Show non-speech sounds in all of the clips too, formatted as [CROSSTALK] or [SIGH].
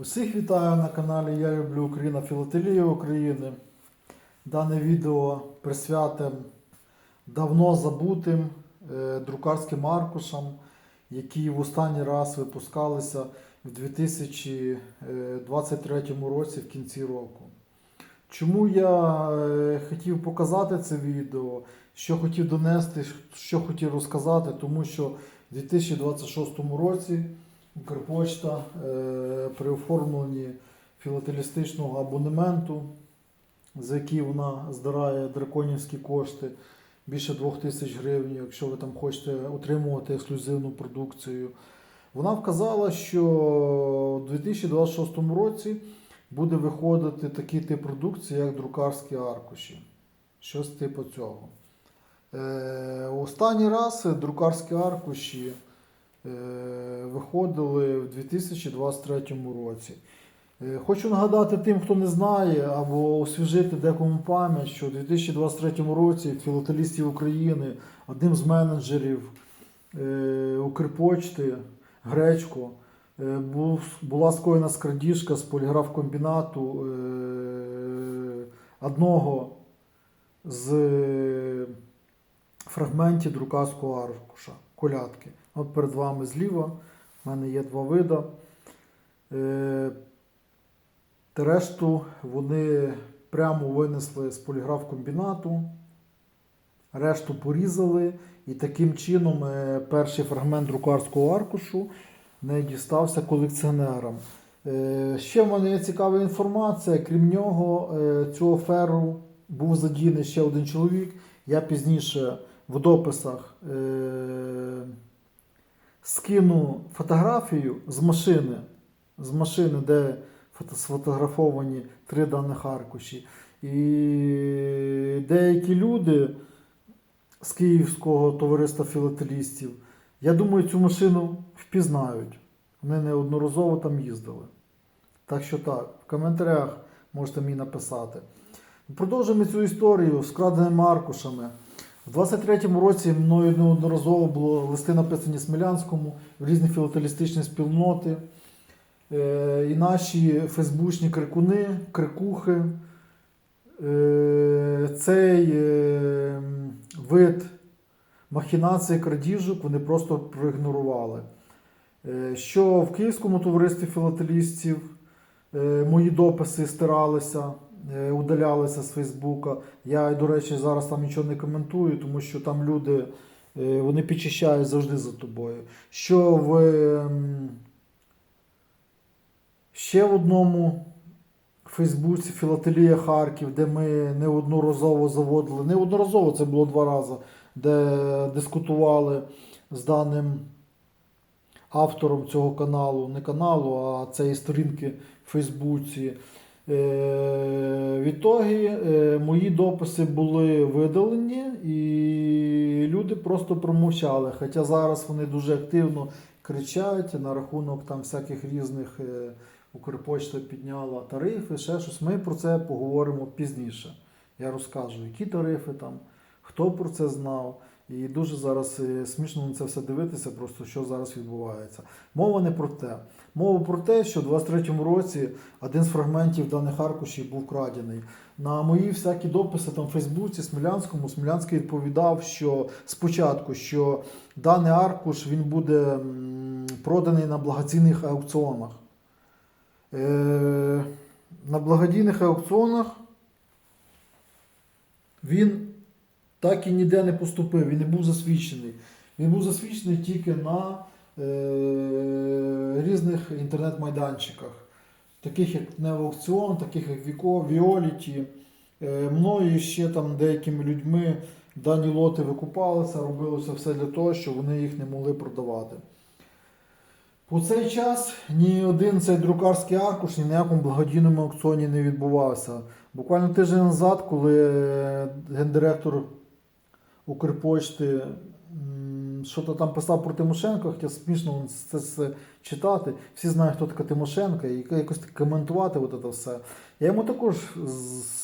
Усіх вітаю на каналі Я люблю Україна Філателія України. Дане відео присвятим давно забутим е, друкарським аркушам, які в останній раз випускалися в 2023 році в кінці року. Чому я е, хотів показати це відео, що хотів донести, що хотів розказати, тому що в 2026 році Укрпочта е, при оформленні філателістичного абонементу, за який вона здирає драконівські кошти більше 2000 гривень, якщо ви там хочете отримувати ексклюзивну продукцію. Вона вказала, що у 2026 році буде виходити такий тип продукції, як друкарські аркуші. Щось типу цього. Е, останній раз друкарські аркуші виходили в 2023 році. Е, Хочу нагадати тим, хто не знає, або освіжити декому пам'ять, що у 2023 році філателістів України одним з менеджерів е, Укрпочти Гречко е, була скоєна скрадіжка з поліграфкомбінату е, одного з е, фрагментів друкарського аркуша колядки. От перед вами зліва в мене є два вида. Е, Решту вони прямо винесли з поліграфкомбінату, решту порізали, і таким чином е, перший фрагмент друкарського аркушу не дістався колекціонерам. Е, Ще в мене є цікава інформація. Крім нього, е, цю аферу був задійний ще один чоловік. Я пізніше в дописах е, скину фотографію з машини, з машини, де фото- сфотографовані три даних аркуші. І деякі люди з Київського товариства філателістів, я думаю, цю машину впізнають. Вони неодноразово там їздили. Так що так, в коментарях можете мені написати. Продовжуємо цю історію з краденими аркушами. У 23-му році мною неодноразово було листи написані Смілянському в різні філателістичні спільноти. Е, і наші фейсбучні крикуни, крикухи, е, цей е, вид махінації крадіжок вони просто проігнорували. Що в Київському товаристві філателістів мої дописи стиралися, удалялися з Фейсбука. Я, до речі, зараз там нічого не коментую, тому що там люди е, вони підчищають завжди за тобою. Що в ем, ще в одному Фейсбуці Філателія Харків, де ми неодноразово заводили, неодноразово це було два рази, де дискутували з даним автором цього каналу, не каналу, а цієї сторінки в Фейсбуці. Е, Відтоді е, мої дописи були видалені, і люди просто промовчали. Хоча зараз вони дуже активно кричать на рахунок там всяких різних е, Укрпочта підняла тарифи, ще щось. Ми про це поговоримо пізніше. Я розкажу, які тарифи там, хто про це знав. І дуже зараз е, смішно на це все дивитися, просто що зараз відбувається. Мова не про те. Мова про те, що в 23-му році один з фрагментів даних аркушів був крадений. На мої всякі дописи там в Фейсбуці, Смілянському, Смілянський відповідав, що спочатку, що даний аркуш він буде проданий на благодійних аукціонах. Е, на благодійних аукціонах він так і ніде не поступив, він не був засвідчений. Він був засвідчений тільки на е, різних інтернет-майданчиках, таких як Неоаукціон, таких як Віко, Віоліті. Е, мною ще там деякими людьми дані лоти викупалися, робилося все для того, щоб вони їх не могли продавати. У цей час ні один цей друкарський аркуш ні на якому благодійному аукціоні не відбувався. Буквально тиждень назад, коли гендиректор Укрпочти що то там писав про Тимошенко, хоча смішно це все читати. Всі знають, хто така Тимошенко, і якось коментувати от це все. Я йому також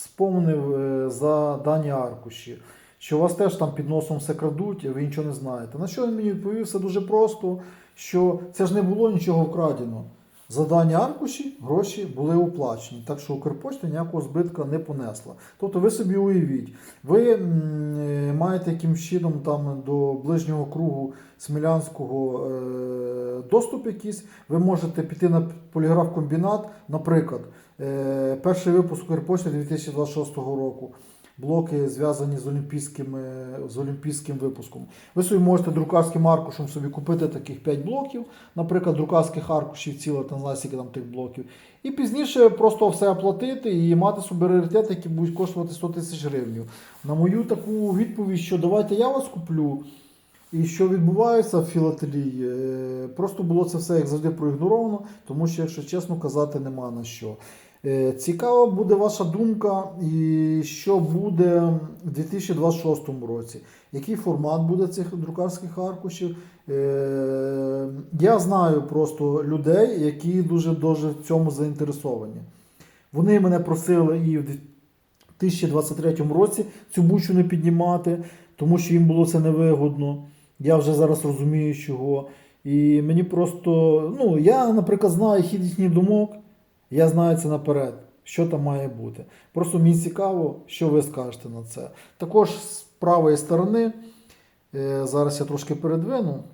спомнив е, за дані аркуші, що у вас теж там під носом все крадуть, а ви нічого не знаєте. На що він мені відповів? Все дуже просто, що це ж не було нічого вкрадено. За дані аркуші гроші були оплачені, так що Укрпошта ніякого збитка не понесла. Тобто ви собі уявіть, ви е, маєте якимсь чином там до ближнього кругу Смілянського е, доступ якийсь, ви можете піти на поліграф-комбінат, наприклад, е, перший випуск Укрпошти 2026 року. Блоки зв'язані з олімпійським, е, з олімпійським випуском. Ви собі можете друкарським аркушем собі купити таких 5 блоків, наприклад, друкарських аркушів ціле, там знає, там тих блоків. І пізніше просто все оплатити і мати собі раритети, які будуть коштувати 100 тисяч гривень. На мою таку відповідь, що давайте я вас куплю. І що відбувається в філателії, е, просто було це все як завжди проігноровано, тому що, якщо чесно казати, нема на що. Е, Цікава буде ваша думка, і що буде в 2026 році. Який формат буде цих друкарських аркушів? Е, Я знаю просто людей, які дуже дуже в цьому заінтересовані. Вони мене просили і в 2023 році цю бучу не піднімати, тому що їм було це невигодно. Я вже зараз розумію, чого. І мені просто, ну, я, наприклад, знаю хід їхніх думок, я знаю це наперед, що там має бути. Просто мені цікаво, що ви скажете на це. Також з правої сторони, е, зараз я трошки передвину.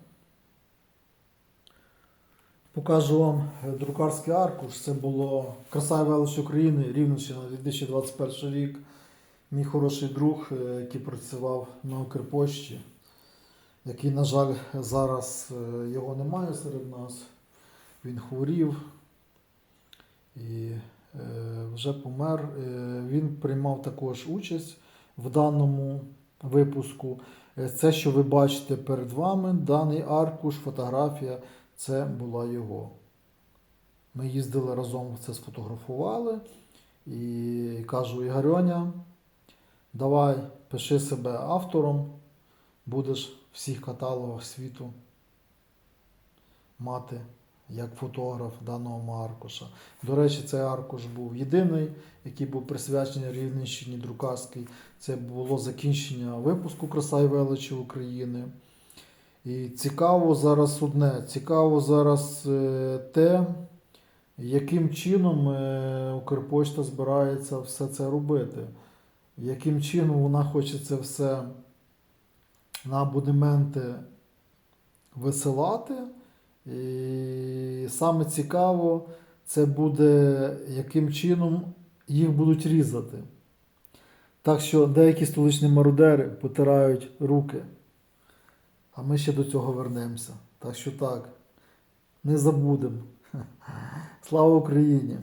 Покажу вам е, друкарський аркуш. Це було Краса і велич України, Рівненщина, 2021 рік. Мій хороший друг, е, який працював на Укрпошті, який, на жаль, зараз його немає серед нас. Він хворів і е, вже помер. Е, Він приймав також участь в даному випуску. Е, Це, що ви бачите перед вами, даний аркуш, фотографія, це була його. Ми їздили разом, це сфотографували. І кажу, Ігорьоня, давай пиши себе автором, будеш в всіх каталогах світу мати як фотограф даного аркуша. До речі, цей аркуш був єдиний, який був присвячений Рівненщині друкарській. Це було закінчення випуску Краса і величі України. І цікаво зараз одне. Цікаво зараз е, те, яким чином е, Укрпошта збирається все це робити. Яким чином вона хоче це все на абонементи висилати. І саме цікаво, це буде, яким чином їх будуть різати. Так що деякі столичні мародери потирають руки. А ми ще до цього вернемося. Так що так, не забудемо. [LAUGHS] Слава Україні!